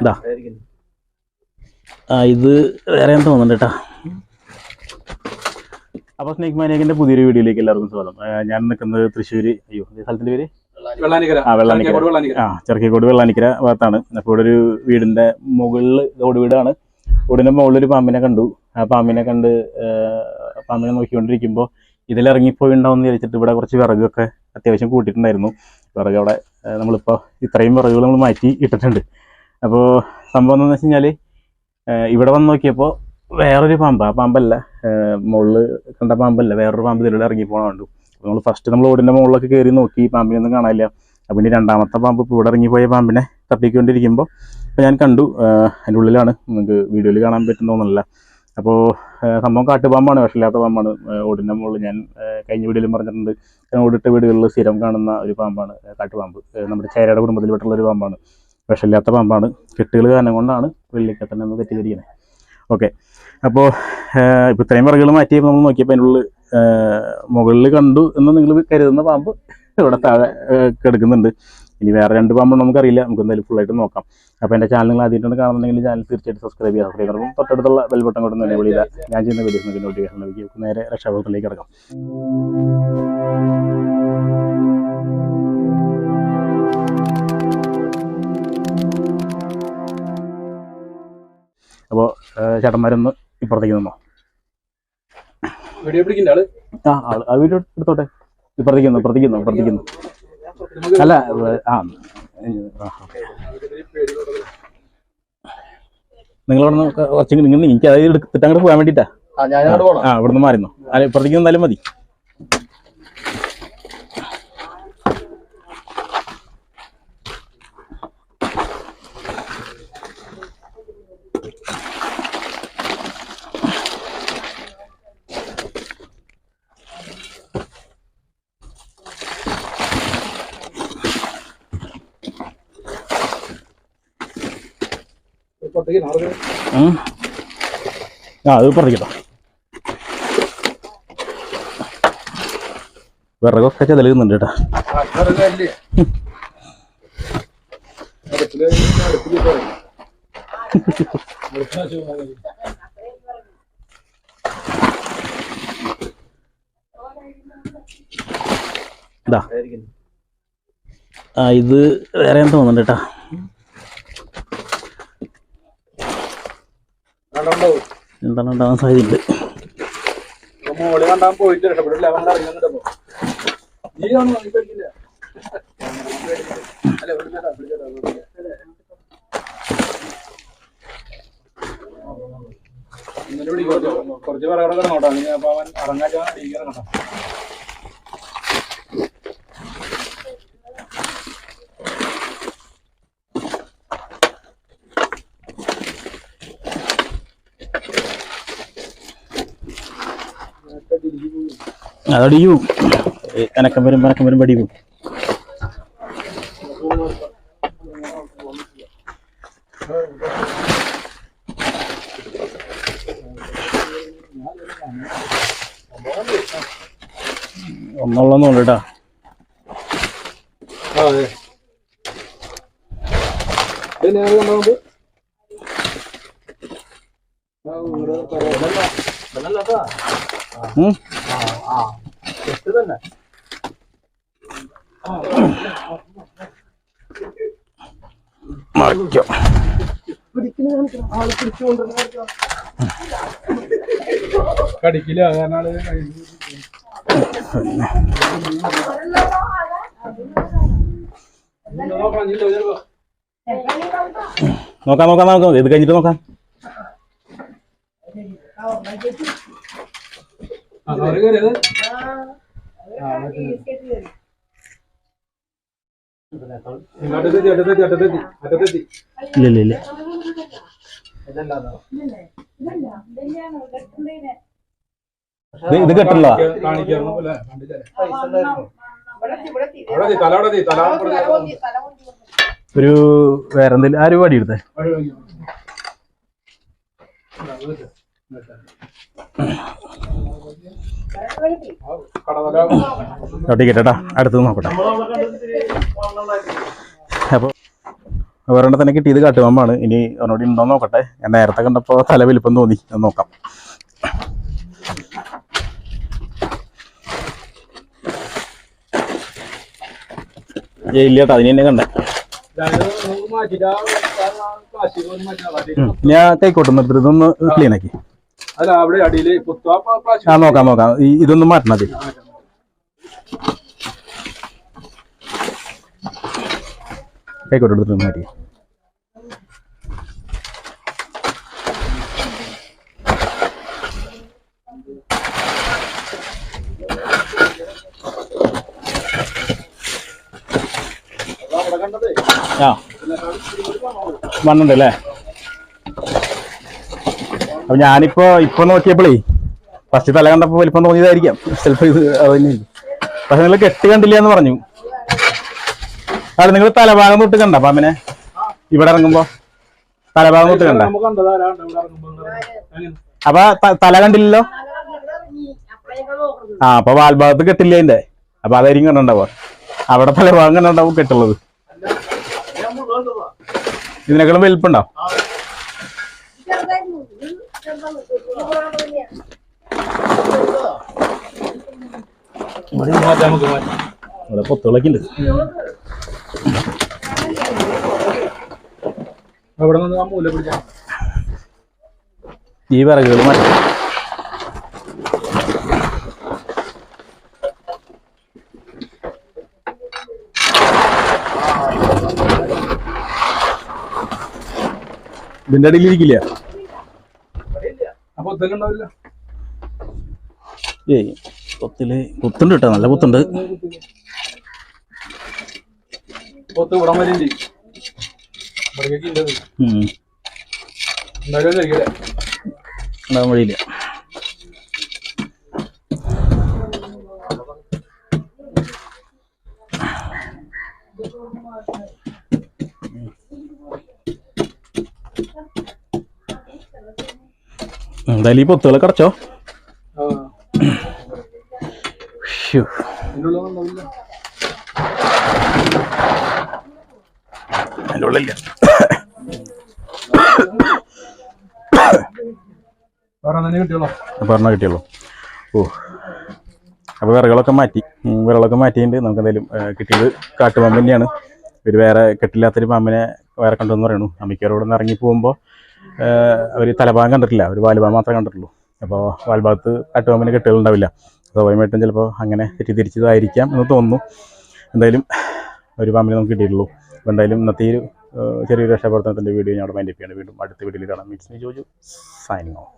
ഇതാ ആ ഇത് വേറെ എന്താ തോന്നുന്നുണ്ട് കേട്ടാ അപ്പോൾ സ്നേക് മാനേജിന്റെ പുതിയൊരു വീഡിയോയിലേക്ക് എല്ലാവർക്കും സ്വാഗതം. ഞാൻ നിൽക്കുന്നത് തൃശ്ശൂർ അയ്യോ ഈ സ്ഥലത്തിന്റെ പേര്? വെള്ളാനിക്കര. ആ വെള്ളാനിക്കര. ആ ചെറുക്കിക്കോട് വെള്ളാനിക്കര ഭാഗത്താണ്. അപ്പോൾ ഇവിടെ ഒരു വീടിന്റെ മുകളിൽ ഓട് വീടാണ്. ഓടിന്റെ മുകളിൽ ഒരു പാമ്പിനെ കണ്ടു. ആ പാമ്പിനെ കണ്ട് പാമ്പിനെ നോക്കിക്കൊണ്ടിരിക്കുമ്പോൾ ഇതിലിറങ്ങിപ്പോയി ഉണ്ടാവും എന്ന് വിചാരിച്ചിട്ട് ഇവിടെ കുറച്ച് വിറകൊക്കെ അത്യാവശ്യം കൂട്ടിയിട്ടുണ്ടായിരുന്നു. വിറക് അവിടെ നമ്മളിപ്പോൾ ഇത്രയും വിറകുകൾ നമ്മൾ മാറ്റി ഇട്ടിട്ടുണ്ട്. അപ്പോൾ സംഭവം എന്താണെന്ന് വെച്ച് കഴിഞ്ഞാൽ ഇവിടെ വന്ന് നോക്കിയപ്പോൾ വേറൊരു പാമ്പ്. ആ പാമ്പല്ല മുകളിൽ കണ്ട പാമ്പല്ല. വേറൊരു പാമ്പ് ഇതിലൂടെ ഇറങ്ങി നമ്മൾ ഫസ്റ്റ് നമ്മൾ ഓടിന്റെ മുകളിലൊക്കെ കയറി നോക്കി പാമ്പിനൊന്നും കാണാനില്ല. അപ്പം ഇനി രണ്ടാമത്തെ പാമ്പ് ഇവിടെ ഇറങ്ങിപ്പോയ പാമ്പിനെ തപ്പിക്കൊണ്ടിരിക്കുമ്പോൾ അപ്പോൾ ഞാൻ കണ്ടു. അതിന്റെ ഉള്ളിലാണ്. നിങ്ങൾക്ക് വീഡിയോയിൽ കാണാൻ പറ്റുന്നൊന്നുമല്ല അപ്പോൾ സംഭവം കാട്ടുപാമ്പാണ് വിഷമില്ലാത്ത പാമ്പാണ്. ഓടിന്റെ മുകളിൽ ഞാൻ കഴിഞ്ഞ വീഡിയോയിലും പറഞ്ഞിട്ടുണ്ട്. ഓടിട്ട വീടുകളിൽ സ്ഥിരം കാണുന്ന ഒരു പാമ്പാണ് കാട്ടുപാമ്പ്. നമ്മുടെ ചേരയുടെ കുടുംബത്തിൽ പെട്ടുള്ള ഒരു പാമ്പാണ്. വിഷമില്ലാത്ത പാമ്പാണ്. കെട്ടുകൾ കാരണം കൊണ്ടാണ് വെള്ളിക്കത്തൻ എന്ന് തെറ്റിദ്ധരിക്കുന്നത് ഓക്കെ. അപ്പോൾ ഇപ്പോൾ ഇത്രയും വിറകുകൾ മാറ്റിയപ്പോൾ നമ്മൾ നോക്കിയപ്പോൾ അതിന്റെ ഉള്ളിൽ മുകളിൽ കണ്ടു എന്ന് നിങ്ങൾ കരുതുന്ന പാമ്പ് ഇവിടെ താഴെ കിടക്കുന്നുണ്ട്. ഇനി വേറെ രണ്ട് പാമ്പുണ്ട് നമുക്കറിയില്ല. നമുക്ക് എന്തായാലും ആയിട്ട് നോക്കാം. അപ്പോൾ എന്റെ ചാനൽ നിങ്ങൾ ആദ്യമായിട്ടാണ് കാണുന്നുണ്ടെങ്കിൽ ചാനൽ തീർച്ചയായിട്ടും സബ്സ്ക്രൈബ് ചെയ്യുക സബ്സ്ക്രൈബ് ചെയ്യുമ്പോൾ തൊട്ടടുത്തുള്ള ബെൽ ബട്ടൺ കൊണ്ട് തന്നെ വിളിയില്ല ഞാൻ ചെയ്യുന്ന വീഡിയോസ് നോട്ടിഫിക്കേഷൻ ലഭിക്കും നേരെ രക്ഷാപ്രവർത്തനത്തിലേക്ക് കിടക്കാം. അപ്പോൾ ചേട്ടന്മാരൊന്ന് ഇപ്പുറത്തേക്ക് നിന്നോ? വീഡിയോ പിടിക്കുന്ന ആൾ? ആ ആൾ. ആ വീഡിയോ എടുത്തോട്ടെ. ഇപ്പുറത്തേക്ക് നിന്നു ഇപ്പുറത്തേക്ക് നിന്നു ഇപ്പുറത്തേക്ക് നിന്നു. അല്ല ആ. നിങ്ങളവിടെ നിന്ന് കുറച്ച് നിങ്ങൾ എനിക്ക് അതായത് എടുത്തിട്ട് അങ്ങോട്ട് പോകാൻ വേണ്ടിയിട്ടാ? ആ, ഇവിടുന്ന് മാറുന്നു അല്ല ഇപ്പുറത്തേക്ക് നിന്നാലും മതി. ആ. അത് ഇപ്പുറത്തേക്കട്ടോ വിറകൊക്കെ ചെതലുന്നുണ്ട് കേട്ടാ. ഇതാ. ആ ഇത് വേറെ എന്താ തോന്നുന്നുണ്ട് കേട്ടാ കണ്ടുണ്ടാവും എന്താണ് ഉണ്ടാവാൻ സാധ്യതയുണ്ട്. മോൾ കണ്ടാൻ പോയിട്ട് രക്ഷപ്പെടില്ല അവൻ ഇറങ്ങുന്നുണ്ടപ്പോ നീ ഒന്നും നീ പേടിക്കില്ല. അല്ല വിളിച്ചേട്ടാ വിളിച്ചേട്ടാ വിളിച്ചേട്ടാ. ഇന്നലെ വിളിക്കും കുറച്ച് പറയണം കിടന്നോട്ടെ അപ്പൊ അവൻ ഇറങ്ങാച്ചാ ഇറങ്ങട്ടെ അതടിയൂ അനക്കം വരും അനക്കം വരുമ്പോ അടിയും ഒന്നുള്ളൊന്നും ഉണ്ട് കേട്ടാ. ഉം. ഇത് തന്നെ മറിക്കോ കടിക്കില്ല കാരണം ആൾ നോക്കാം നീ ചിലപ്പോ നോക്കാം നോക്കാം നോക്കാം. ഇത് കഴിഞ്ഞിട്ട് നോക്കാം. ഇത് ഇത് കെട്ടല്ലോ. ഒരു വേറെന്തെങ്കിലും ആരും ആര് പാടി എടുത്തേ ഒട്ടിക്കട്ടെ കേട്ടാ. അടുത്തത് നോക്കട്ടെ. അപ്പോൾ വേറെ തന്നെ കിട്ടി ഇത് കാട്ടുപാമ്പാണ് ഇനി ഒരെണ്ണോടി ഉണ്ടോ നോക്കട്ടെ. ഞാൻ നേരത്തെ കണ്ടപ്പോൾ തല വലിപ്പം തോന്നി. അത് നോക്കാം. ഇല്ല കേട്ടോ കണ്ട തന്നെ കണ്ടേ. ഞാൻ കൈക്കോട്ടെ ഇതൊന്ന് ക്ലീൻ ആക്കി. അല്ല അവിടെ അടിയിൽ ആ നോക്കാം നോക്കാം. ഇതൊന്നും ഇതൊന്ന് മാറ്റണം അത്. കൈക്കോട്ട് എടുത്തിട്ട് മാറ്റി. ആ. മണ്ണുണ്ട് അല്ലേ? അപ്പൊ ഞാനിപ്പോ ഇപ്പൊ നോക്കിയപ്പോഴേ ഫസ്റ്റ് തല കണ്ടപ്പോ വലിപ്പം തോന്നിയതായിരിക്കാം. ചിലപ്പോ ഇത് അത് തന്നെയായിരിക്കും പക്ഷെ നിങ്ങൾ കെട്ട് കണ്ടില്ല എന്ന് പറഞ്ഞു. അല്ല നിങ്ങൾ തലഭാഗം തൊട്ട് കണ്ട? പാമ്പിനെ ഇവിടെ ഇറങ്ങുമ്പോ തലഭാഗം തൊട്ട് കണ്ട. അപ്പൊ തല കണ്ടില്ലല്ലോ? ആ അപ്പൊ വാൽഭാഗത്ത് കെട്ടില്ല അതിന്റെ. അപ്പൊ അതായിരിക്കും കണ്ടുണ്ടാവുക അവിടെ തലഭാഗം കണ്ടുണ്ടാവും കെട്ടുള്ളത്. ഇതിനേക്കാളും വലിപ്പുണ്ടോ? മാറ്റാം നമുക്ക് മാറ്റാം ഇവിടെ അവിടെ നിന്ന് ആ മൂല പിടിച്ചാൽ ഈ വിറകുകൾ മാറ്റി. ഇതിന്റെ അടിയിൽ ഏയ് കൊത്തിൽ കുത്തുണ്ട് കേട്ടോ നല്ല കുത്തുണ്ട് ഇവിടെ ഇവിടേക്ക് ഇല്ലത്. എന്തായാലും ഉണ്ടാകാൻ വഴിയില്ല. എന്തായാലും ഈ പൊത്തുകളെ കടച്ചോ ആ. ശ്ശോ. ഇതിന്റെ ഉള്ളിൽ ഉണ്ടാവില്ല അതിന്റെ ഉള്ളില്ല വേറെ തന്നെ കിട്ടിയോളൂ പറഞ്ഞ കിട്ടിയുള്ളൂ. ഓ. അപ്പോൾ വിറകളൊക്കെ മാറ്റി. വിറകളൊക്കെ മാറ്റിയിട്ടുണ്ട്. നമുക്ക് എന്തായാലും കിട്ടിയത് കാട്ടുപാമ്പ് തന്നെയാണ്. ഒരു വേറെ കെട്ടില്ലാത്തൊരു പാമ്പിനെ വേറെ കണ്ടെന്ന് പറയുന്നു അമ്മിക്കാരോട് നിന്ന് ഇറങ്ങി പോകുമ്പോൾ അവർ തലഭാഗം കണ്ടിട്ടില്ല. ഒരു വാൽഭാഗം മാത്രമേ കണ്ടിട്ടുള്ളൂ. അപ്പോൾ വാൽഭാഗത്ത് കാട്ടുപാമ്പിന് കെട്ടുകളുണ്ടാവില്ല. സ്വാഭാവികമായിട്ടും ചിലപ്പോൾ അങ്ങനെ തെറ്റിദ്ധരിച്ചതായിരിക്കാം എന്ന് തോന്നുന്നു. എന്തായാലും ഒരു പാമ്പിനെ നമുക്ക് കിട്ടിയിട്ടുള്ളൂ. അപ്പോൾ എന്തായാലും ഇന്നത്തെ ഒരു ചെറിയൊരു രക്ഷാപ്രവർത്തനത്തിന്റെ വീഡിയോ ഞാൻ അവിടെ മൈൻഡ് ചെയ്യാണ് വീണ്ടും അടുത്ത വീഡിയോയിൽ കാണാം. Meets me Joju signing off